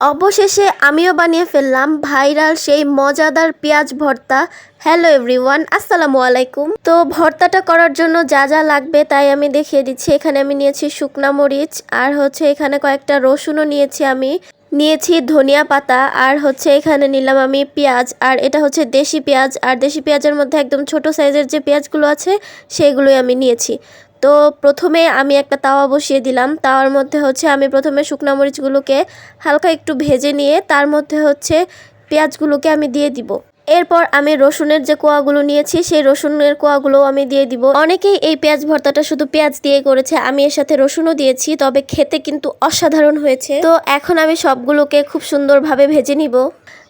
অবশেষে আমিও বানিয়ে ফেললাম ভাইরাল সেই মজাদার পেঁয়াজ ভর্তা। হ্যালো এভরিওয়ান আসসালামু আলাইকুম। তো ভর্তাটা করার জন্য যা যা লাগবে তাই আমি দেখিয়ে দিচ্ছি। এখানে আমি নিয়েছি শুকনা মরিচ আর হচ্ছে এখানে কয়েকটা রসুনও নিয়েছি আমি। নিয়েছি ধনিয়া পাতা আর হচ্ছে এখানে নিলাম আমি পেঁয়াজ আর এটা হচ্ছে দেশি পেঁয়াজ। আর দেশি পেঁয়াজের মধ্যে একদম ছোট সাইজের যে পেঁয়াজগুলো আছে, সেগুলোই আমি নিয়েছি। তো প্রথমে আমি একটা তাওয়া বসিয়ে দিলাম। তাওয়ার মধ্যে হচ্ছে আমি প্রথমে শুকনা মরিচগুলোকে হালকা একটু ভেজে নিয়ে তার মধ্যে হচ্ছে পেঁয়াজগুলোকে আমি দিয়ে দিব। এরপর আমি রসুনের যে কোয়াগুলো নিয়েছি, সেই রসুনের কোয়াগুলো আমি দিয়ে দিব। অনেকেই এই পেঁয়াজ ভর্তাটা শুধু পেঁয়াজ দিয়ে করেছে, আমি এর সাথে রসুনও দিয়েছি, তবে খেতে কিন্তু অসাধারণ হয়েছে। তো এখন আমি সবগুলোকে খুব সুন্দরভাবে ভেজে নিব।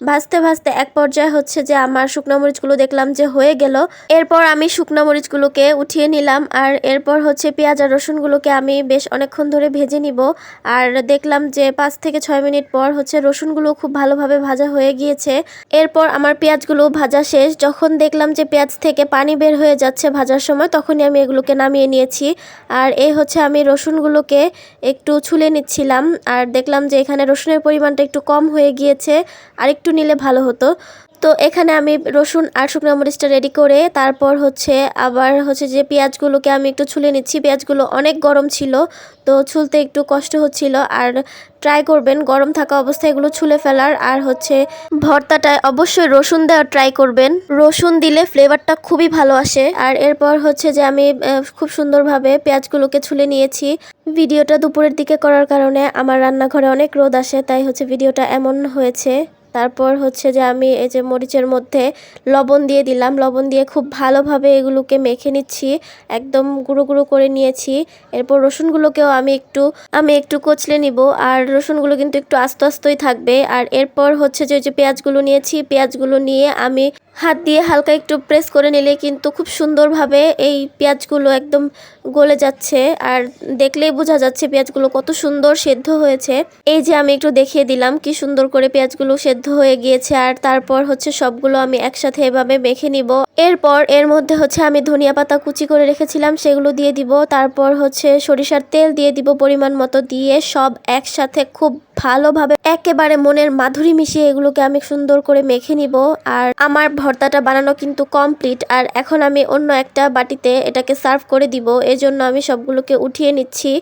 ভাজতে ভাজতে এক পর্যায়ে হচ্ছে যে আমার শুকনো মরিচগুলো দেখলাম যে হয়ে গেল। এরপর আমি শুকনো মরিচগুলোকে উঠিয়ে নিলাম, আর এরপর হচ্ছে পেঁয়াজ আর রসুনগুলোকে আমি বেশ অনেকক্ষণ ধরে ভেজে নিব। আর দেখলাম যে পাঁচ থেকে ছয় মিনিট পর হচ্ছে রসুনগুলো খুব ভালোভাবে ভাজা হয়ে গিয়েছে। এরপর আমার পেঁয়াজগুলো ভাজা শেষ, যখন দেখলাম যে পেঁয়াজ থেকে পানি বের হয়ে যাচ্ছে ভাজার সময়, তখনই আমি এগুলোকে নামিয়ে নিয়েছি। আর এই হচ্ছে আমি রসুনগুলোকে একটু ছুলে নিচ্ছিলাম, আর দেখলাম যে এখানে রসুনের পরিমাণটা একটু কম হয়ে গিয়েছে আর একটু নিলে ভালো হতো। তো এখানে আমি রসুন আর শুকনো মরিচটা রেডি করে তারপর হচ্ছে আবার হচ্ছে যে পেঁয়াজগুলোকে আমি একটু ছুলে নিচ্ছি। পেঁয়াজগুলো অনেক গরম ছিল, তো ছুলতে একটু কষ্ট হচ্ছিল। আর ট্রাই করবেন, গরম থাকা অবস্থায় এগুলো ছুলে ফেলার। আর হচ্ছে ভর্তাটায় অবশ্যই রসুন দেওয়ার ট্রাই করবেন। রসুন দিলে ফ্লেভারটা খুবই ভালো আসে। আর এরপর হচ্ছে যে আমি খুব সুন্দরভাবে পেঁয়াজগুলোকে ছুলে নিয়েছি। ভিডিওটা দুপুরের দিকে করার কারণে আমার রান্নাঘরে অনেক রোদ আসে, তাই হচ্ছে ভিডিওটা এমন হয়েছে। তারপর হচ্ছে যে আমি এই যে মরিচের মধ্যে লবণ দিয়ে দিলাম। লবণ দিয়ে খুব ভালোভাবে এগুলোকে মেখে নিচ্ছি, একদম গুঁড়ো গুঁড়ো করে নিয়েছি। এরপর রসুনগুলোকেও আমি একটু আমি একটু কচলে নিব আর রসুনগুলো কিন্তু একটু আস্তে আস্তই থাকবে। আর এরপর হচ্ছে যে ওই যে পেঁয়াজগুলো নিয়েছি, পেঁয়াজগুলো নিয়ে আমি হাত দিয়ে হালকা একটু প্রেস করে নিলে কিন্তু খুব সুন্দরভাবে এই পেঁয়াজগুলো একদম গলে যাচ্ছে। আর দেখলেই বোঝা যাচ্ছে পেঁয়াজগুলো কত সুন্দর সেদ্ধ হয়েছে। এই যে আমি একটু দেখিয়ে দিলাম কি সুন্দর করে পেঁয়াজগুলো সেদ্ধ হয়ে গিয়েছে আর তারপর হচ্ছে সবগুলো আমি একসাথে এভাবে মেখে নিব। এরপর এর মধ্যে হচ্ছে আমি ধনিয়া পাতা কুচি করে রেখেছিলাম, সেগুলো দিয়ে দিব। তারপর হচ্ছে সরিষার তেল দিয়ে দিব পরিমাণ মতো দিয়ে সব একসাথে খুব ভালোভাবে একেবারে মনের মাধুরী মিশিয়ে এগুলোকে আমি সুন্দর করে মেখে নিব। আর আমার ভর্তাটা বানানো কিন্তু কমপ্লিট। আর এখন আমি অন্য একটা বাটিতে এটাকে সার্ভ করে দিব। এজন্য আমি সবগুলোকে উঠিয়ে নিচ্ছি।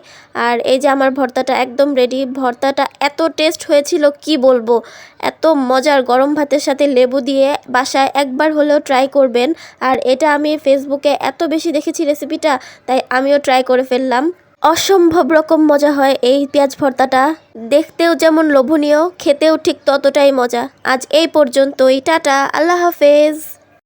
আর এই যে আমার ভর্তাটা একদম রেডি। ভর্তাটা এত টেস্ট হয়েছিল, কি বলব? এত মজার গরম ভাতের সাথে লেবু দিয়ে বাসায় একবার হলেও ট্রাই করবেন। আর এটা আমি ফেসবুকে এত বেশি দেখেছি রেসিপিটা, তাই আমিও ট্রাই করে ফেললাম। অসম্ভব রকম মজা হয় এই পেঁয়াজ ভর্তাটা। দেখতেও যেমন লোভনীয়, খেতেও ঠিক ততটাই মজা। আজ এই পর্যন্তই, টাটা, আল্লাহ হাফেজ।